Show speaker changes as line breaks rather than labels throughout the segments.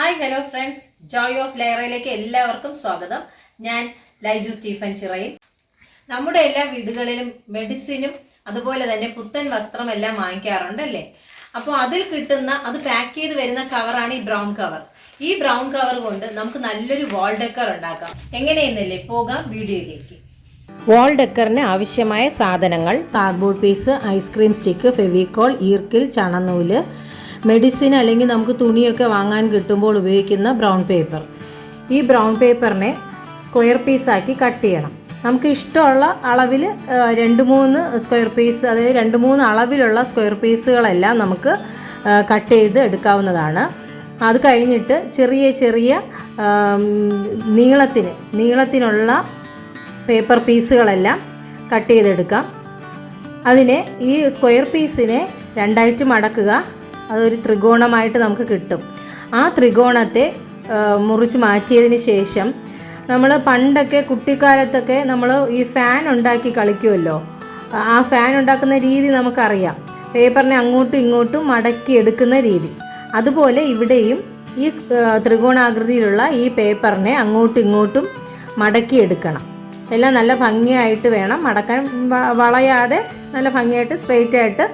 Hi hello friends joy of ലെയറയിലേക്ക് എല്ലാവർക്കും സ്വാഗതം. ഞാൻ ലൈജു സ്റ്റീഫൻ ചിറയിൽ. നമ്മുടെ എല്ലാ വീടുകളിലും മെഡിസിനും അതുപോലെ തന്നെ പുത്തൻ വസ്ത്രം എല്ലാം വാങ്ങിക്കാറുണ്ടല്ലേ അപ്പോൾ അതിൽ കിട്ടുന്ന അത് പാക്ക് ചെയ്ത് വരുന്ന കവറാണ് ഈ ബ്രൗൺ കവർ. ഈ ബ്രൗൺ കവർ കൊണ്ട് നമുക്ക് നല്ലൊരു വാൾ ഡെക്കർ ഉണ്ടാക്കാം. എങ്ങനെയെന്നല്ലേ പോകാം വീഡിയോയിലേക്ക്. വാൾ ഡെക്കറിന് ആവശ്യമായ സാധനങ്ങൾ cardboard piece ice cream stick Fevicol ഈർക്കിൽ ചണനൂൽ മെഡിസിൻ അല്ലെങ്കിൽ നമുക്ക് തുണിയൊക്കെ വാങ്ങാൻ കിട്ടുമ്പോൾ ഉപയോഗിക്കുന്ന ബ്രൗൺ പേപ്പർ. ഈ ബ്രൗൺ പേപ്പറിനെ സ്ക്വയർ പീസാക്കി കട്ട് ചെയ്യണം. നമുക്ക് ഇഷ്ടമുള്ള അളവിൽ രണ്ട് മൂന്ന് സ്ക്വയർ പീസ് അതായത് രണ്ട് മൂന്ന് അളവിലുള്ള സ്ക്വയർ പീസുകളെല്ലാം നമുക്ക് കട്ട് ചെയ്ത് എടുക്കാവുന്നതാണ്. അത് കഴിഞ്ഞിട്ട് ചെറിയ ചെറിയ നീളത്തിന് നീളത്തിനുള്ള പേപ്പർ പീസുകളെല്ലാം കട്ട് ചെയ്തെടുക്കാം. അതിനെ ഈ സ്ക്വയർ പീസിനെ രണ്ടായിട്ട് മടക്കുക. അതൊരു ത്രികോണമായിട്ട് നമുക്ക് കിട്ടും. ആ ത്രികോണത്തെ മുറിച്ച് മാറ്റിയതിന് ശേഷം നമ്മൾ പണ്ടൊക്കെ കുട്ടിക്കാലത്തൊക്കെ നമ്മൾ ഈ ഫാൻ ഉണ്ടാക്കി കളിക്കുമല്ലോ ആ ഫാൻ ഉണ്ടാക്കുന്ന രീതി നമുക്കറിയാം. പേപ്പറിനെ അങ്ങോട്ടും ഇങ്ങോട്ടും മടക്കി എടുക്കുന്ന രീതി. അതുപോലെ ഇവിടെയും ഈ ത്രികോണാകൃതിയിലുള്ള ഈ പേപ്പറിനെ അങ്ങോട്ടും ഇങ്ങോട്ടും മടക്കി എടുക്കണം. എല്ലാം നല്ല ഭംഗിയായിട്ട് വേണം മടക്കാൻ വളയാതെ നല്ല ഭംഗിയായിട്ട് സ്ട്രെയിറ്റ് ആയിട്ട്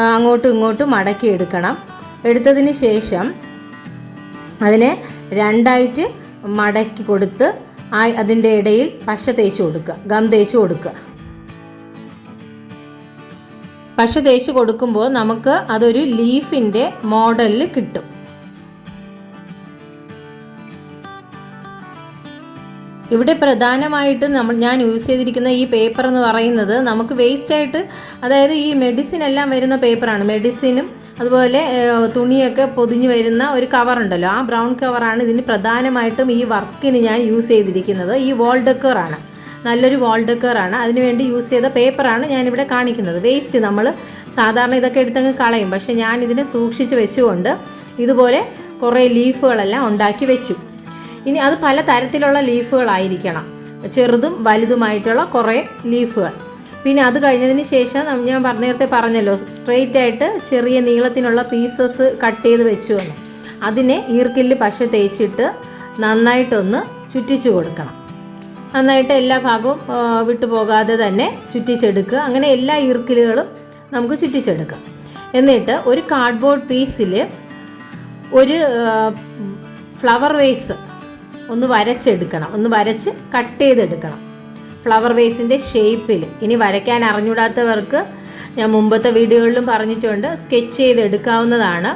അങ്ങോട്ടും ഇങ്ങോട്ടും മടക്കി എടുക്കണം. എടുത്തതിന് ശേഷം അതിനെ രണ്ടായിട്ട് മടക്കി കൊടുത്ത് ആ അതിന്റെ ഇടയിൽ പശ തേച്ച് കൊടുക്കുക ഗം തേച്ച് കൊടുക്കുക. പശ തേച്ച് കൊടുക്കുമ്പോൾ നമുക്ക് അതൊരു ലീഫിന്റെ മോഡലിൽ കിട്ടും. ഇവിടെ പ്രധാനമായിട്ട് നമ്മൾ ഞാൻ യൂസ് ചെയ്തിരിക്കുന്ന ഈ പേപ്പർ എന്ന് പറയുന്നത് നമുക്ക് വേസ്റ്റ് ആയിട്ട് അതായത് ഈ മെഡിസിൻ എല്ലാം വരുന്ന പേപ്പറാണ് മെഡിസിനും അതുപോലെ തുണിയൊക്കെ പൊതിഞ്ഞു വരുന്ന ഒരു കവർ ഉണ്ടല്ലോ. ആ ബ്രൗൺ കവറാണ് ഇതിന് പ്രധാനമായിട്ടും ഈ വർക്കിന് ഞാൻ യൂസ് ചെയ്തിരിക്കുന്നത്. ഈ വാൾ ഡെക്കറാണ് നല്ലൊരു വാൾ ഡെക്കറാണ് അതിനുവേണ്ടി യൂസ് ചെയ്ത പേപ്പറാണ് ഞാനിവിടെ കാണിക്കുന്നത്. വേസ്റ്റ് നമ്മൾ സാധാരണ ഇതൊക്കെ എടുത്തങ്ങ് കളയും. പക്ഷേ ഞാൻ ഇതിനെ സൂക്ഷിച്ച് വെച്ചുകൊണ്ട് ഇതുപോലെ കുറേ ലീഫുകളെല്ലാം ഉണ്ടാക്കി വെച്ചു. ഇനി അത് പല തരത്തിലുള്ള ലീഫുകളായിരിക്കണം. ചെറുതും വലുതുമായിട്ടുള്ള കുറേ ലീഫുകൾ. പിന്നെ അത് കഴിഞ്ഞതിന് ശേഷം ഞാൻ പറഞ്ഞ നേരത്തെ പറഞ്ഞല്ലോ സ്ട്രെയിറ്റ് ആയിട്ട് ചെറിയ നീളത്തിനുള്ള പീസസ് കട്ട് ചെയ്ത് വെച്ചു വന്നു അതിനെ ഈർക്കില്ല് പശ തേച്ചിട്ട് നന്നായിട്ടൊന്ന് ചുറ്റിച്ചു കൊടുക്കണം. നന്നായിട്ട് എല്ലാ ഭാഗവും വിട്ടുപോകാതെ വിട്ടു പോകാതെ തന്നെ ചുറ്റിച്ചെടുക്കുക. അങ്ങനെ എല്ലാ ഈർക്കിലുകളും നമുക്ക് ചുറ്റിച്ചെടുക്കാം. എന്നിട്ട് ഒരു കാർഡ്ബോർഡ് പീസിൽ ഒരു ഫ്ലവർ വേസ് ഒന്ന് വരച്ചെടുക്കണം. ഒന്ന് വരച്ച് കട്ട് ചെയ്തെടുക്കണം. ഫ്ലവർ വേസിന്റെ ഷേപ്പിൽ ഇനി വരയ്ക്കാൻ അറിഞ്ഞൂടാത്തവർക്ക് ഞാൻ മുമ്പത്തെ വീഡിയോകളിലും പറഞ്ഞിട്ടുണ്ട് സ്കെച്ച് ചെയ്തെടുക്കാവുന്നതാണ്.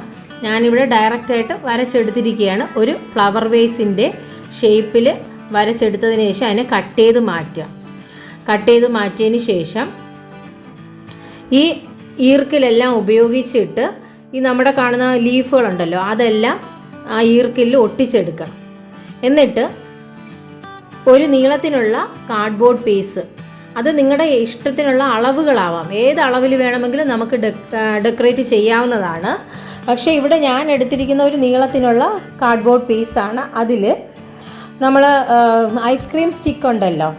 ഞാനിവിടെ ഡയറക്റ്റായിട്ട് വരച്ചെടുത്തിരിക്കുകയാണ്. ഒരു ഫ്ലവർ വേസിന്റെ ഷേപ്പിൽ വരച്ചെടുത്തതിന് ശേഷം അതിനെ കട്ട് ചെയ്ത് മാറ്റുക. കട്ട് ചെയ്ത് മാറ്റിയതിന് ശേഷം ഈ ഈർക്കിലെല്ലാം ഉപയോഗിച്ചിട്ട് ഈ നമ്മുടെ കാണുന്ന ലീഫുകളുണ്ടല്ലോ അതെല്ലാം ആ ഈർക്കിലിൽ ഒട്ടിച്ചെടുക്കണം. എന്നിട്ട് ഒരു നീളത്തിനുള്ള കാർഡ്ബോർഡ് പീസ് അത് നിങ്ങളുടെ ഇഷ്ടത്തിനുള്ള അളവുകളാവാം. ഏത് അളവിൽ വേണമെങ്കിലും നമുക്ക് ഡെക്കറേറ്റ് ചെയ്യാവുന്നതാണ്. പക്ഷേ ഇവിടെ ഞാൻ എടുത്തിരിക്കുന്ന ഒരു നീളത്തിനുള്ള കാർഡ്ബോർഡ് പീസാണ് അതിൽ നമ്മൾ ഐസ്ക്രീം സ്റ്റിക്ക് ഉണ്ടല്ലോ.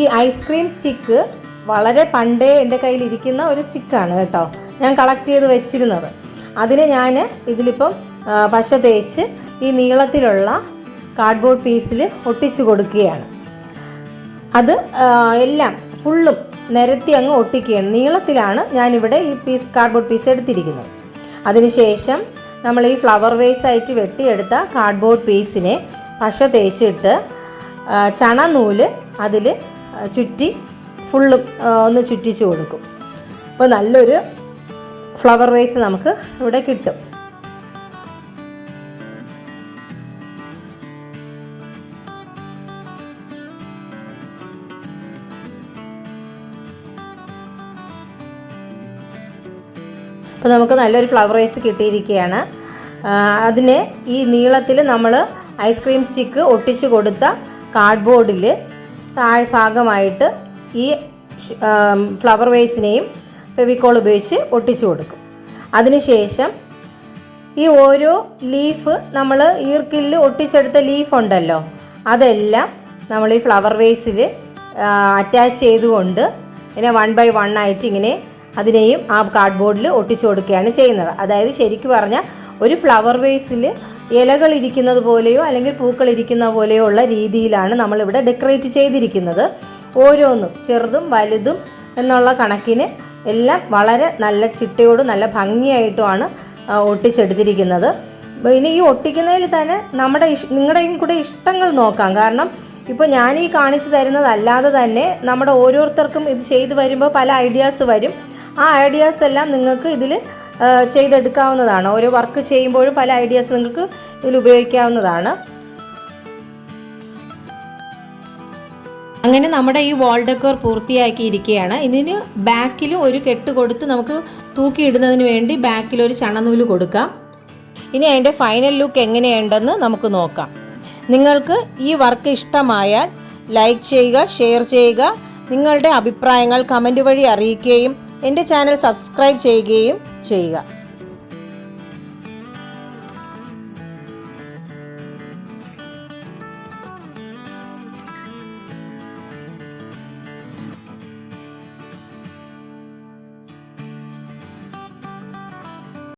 ഈ ഐസ്ക്രീം സ്റ്റിക്ക് വളരെ പണ്ടേ എന്റെ കയ്യിലിരിക്കുന്ന ഒരു സ്റ്റിക്കാണ് കേട്ടോ. ഞാൻ കളക്ട് ചെയ്ത് വെച്ചിരുന്നത്. അതിന് ഞാൻ ഇതിലിപ്പം പശ തേച്ച് ഈ നീളത്തിലുള്ള കാർഡ്ബോർഡ് പീസിൽ ഒട്ടിച്ചു കൊടുക്കുകയാണ്. അത് എല്ലാം ഫുള്ളും നിരത്തി അങ്ങ് ഒട്ടിക്കുകയാണ്. നീളത്തിലാണ് ഞാനിവിടെ ഈ പീസ് കാർഡ്ബോർഡ് പീസ് എടുത്തിരിക്കുന്നത്. അതിനുശേഷം നമ്മൾ ഈ ഫ്ലവർ വേസ് ആയിട്ട് വെട്ടിയെടുത്ത കാർഡ്ബോർഡ് പീസിനെ പശ തേച്ചിട്ട് ചണ നൂൽ അതിൽ ചുറ്റി ഫുള്ളും ഒന്ന് ചുറ്റിച്ചു കൊടുക്കും. അപ്പോൾ നല്ലൊരു ഫ്ലവർ വേസ് നമുക്ക് ഇവിടെ കിട്ടും. അപ്പോൾ നമുക്ക് നല്ലൊരു ഫ്ലവർ റൈസ് കിട്ടിയിരിക്കുകയാണ്. അതിനെ ഈ നീളത്തിൽ നമ്മൾ ഐസ്ക്രീം സ്റ്റിക്ക് ഒട്ടിച്ചു കൊടുത്ത കാർഡ്ബോർഡിൽ താഴ്ഭാഗമായിട്ട് ഈ ഫ്ലവർ വേസിനെയും ഫെവിക്കോൾ ഉപയോഗിച്ച് ഒട്ടിച്ചു കൊടുക്കും. അതിനുശേഷം ഈ ഓരോ ലീഫ് നമ്മൾ ഈർക്കില്ല് ഒട്ടിച്ചെടുത്ത ലീഫ് ഉണ്ടല്ലോ അതെല്ലാം നമ്മൾ ഈ ഫ്ലവർ വേസിൽ അറ്റാച്ച് ചെയ്തുകൊണ്ട് ഇങ്ങനെ വൺ ബൈ വൺ ആയിട്ട് ഇങ്ങനെ അതിനെയും ആ കാർഡ്ബോർഡിൽ ഒട്ടിച്ചു കൊടുക്കുകയാണ് ചെയ്യുന്നത്. അതായത് ശരിക്കും പറഞ്ഞാൽ ഒരു ഫ്ലവർ വേസിൽ ഇലകൾ ഇരിക്കുന്നത് പോലെയോ അല്ലെങ്കിൽ പൂക്കൾ ഇരിക്കുന്ന പോലെയോ ഉള്ള രീതിയിലാണ് നമ്മളിവിടെ ഡെക്കറേറ്റ് ചെയ്തിരിക്കുന്നത്. ഓരോന്നും ചെറുതും വലുതും എന്നുള്ള കണക്കിന് എല്ലാം വളരെ നല്ല ചിട്ടയോടും നല്ല ഭംഗിയായിട്ടുമാണ് ഒട്ടിച്ചെടുത്തിരിക്കുന്നത്. ഇനി ഈ ഒട്ടിക്കുന്നതിൽ തന്നെ നമ്മുടെ ഇഷ് നിങ്ങളുടെയും കൂടെ ഇഷ്ടങ്ങൾ നോക്കാം. കാരണം ഇപ്പോൾ ഞാൻ ഈ കാണിച്ചു തരുന്നതല്ലാതെ തന്നെ നമ്മുടെ ഓരോരുത്തർക്കും ഇത് ചെയ്തു വരുമ്പോൾ പല ഐഡിയാസ് വരും. ആ ഐഡിയാസ് എല്ലാം നിങ്ങൾക്ക് ഇതിൽ ചെയ്തെടുക്കാവുന്നതാണ്. ഓരോ വർക്ക് ചെയ്യുമ്പോഴും പല ഐഡിയാസ് നിങ്ങൾക്ക് ഇതിൽ ഉപയോഗിക്കാവുന്നതാണ്. അങ്ങനെ നമ്മുടെ ഈ വാൾ ഡെക്കോർ പൂർത്തിയാക്കിയിരിക്കുകയാണ്. ഇതിന് ബാക്കിൽ ഒരു കെട്ട് കൊടുത്ത് നമുക്ക് തൂക്കിയിടുന്നതിന് വേണ്ടി ബാക്കിൽ ഒരു ചണനൂൽ കൊടുക്കാം. ഇനി അതിന്റെ ഫൈനൽ ലുക്ക് എങ്ങനെയുണ്ടെന്ന് നമുക്ക് നോക്കാം. നിങ്ങൾക്ക് ഈ വർക്ക് ഇഷ്ടമായാൽ ലൈക്ക് ചെയ്യുക ഷെയർ ചെയ്യുക. നിങ്ങളുടെ അഭിപ്രായങ്ങൾ കമന്റ് വഴി അറിയിക്കുകയും എന്റെ ചാനൽ സബ്സ്ക്രൈബ് ചെയ്യുകയും ചെയ്യുക.